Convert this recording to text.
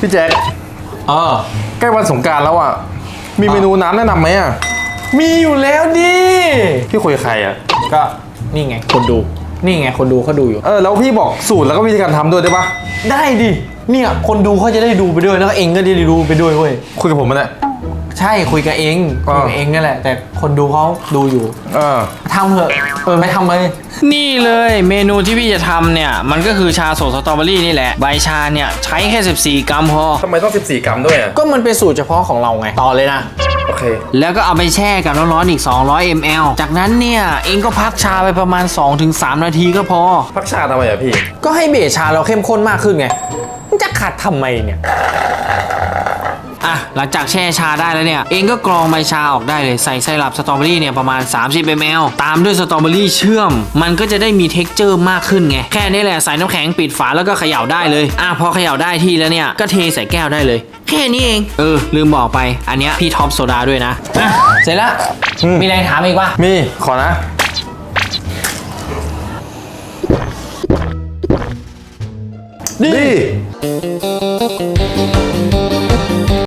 พี่แจ็คเออใกล้วันสงกรารแล้วอะ มีเมนูน้ำแนะนำไหมอะ มีอยู่แล้วดิ พี่คุยกับใครอะ ก็นี่ไงคนดู นี่ไงคนดูเขาดูอยู่ เออแล้วพี่บอกสูตรแล้วก็วิธีการทำด้วยได้ปะได้ดิ เนี่ยคนดูเขาจะได้ดูไปด้วยแล้วก็เองก็ได้ดูไปด้วยเว้ย คุยกับผมมันแหละ ใช่คุยกับเองคุยกับอ่าเองนี่แหละ แต่คนดูเขาดูอยู่เออทำเถอะเออไม่ทำเลย นี่เลยเมนูที่พี่จะทำเนี่ย มันก็คือชาสดสตรอเบอรี่นี่แหละ ใบชาเนี่ย ใช้แค่ 14 กรัมพอ ทำไมต้อง 14 กรัมด้วยอะ ก็มันเป็นสูตรเฉพาะของเราไง ต่อเลยนะ โอเค แล้วก็เอาไปแช่กับน้ำร้อนอีก 200 ml จากนั้นเนี่ย เองก็พักชาไปประมาณ 2-3 นาทีก็พอ พักชาทำไมอะพี่ ก็ให้เบสชาเราเข้มข้นมากขึ้นไงมันจะขัดทำไมเนี่ย อะหลังจากแช่ชาได้แล้วเนี่ยเองก็กรองใบชาออกได้เลยใส่ไซรัปสตรอเบอรี่เนี่ยประมาณ 30 ml ตามด้วยสตรอเบอรี่เชื่อม มันก็จะได้มีเท็กเจอร์มากขึ้นไงแค่นี้แหละใส่น้ำแข็งปิดฝาแล้วก็เขย่าได้เลยอะพอเขย่าได้ที่แล้วเนี่ยก็เทใส่แก้วได้เลย แค่นี้เองเออลืมบอกไปอันเนี้ยพี่ท็อปโซดาด้วยนะอะเสร็จแล้วอืมมีอะไรถามอีกปะมีขอนะดีดี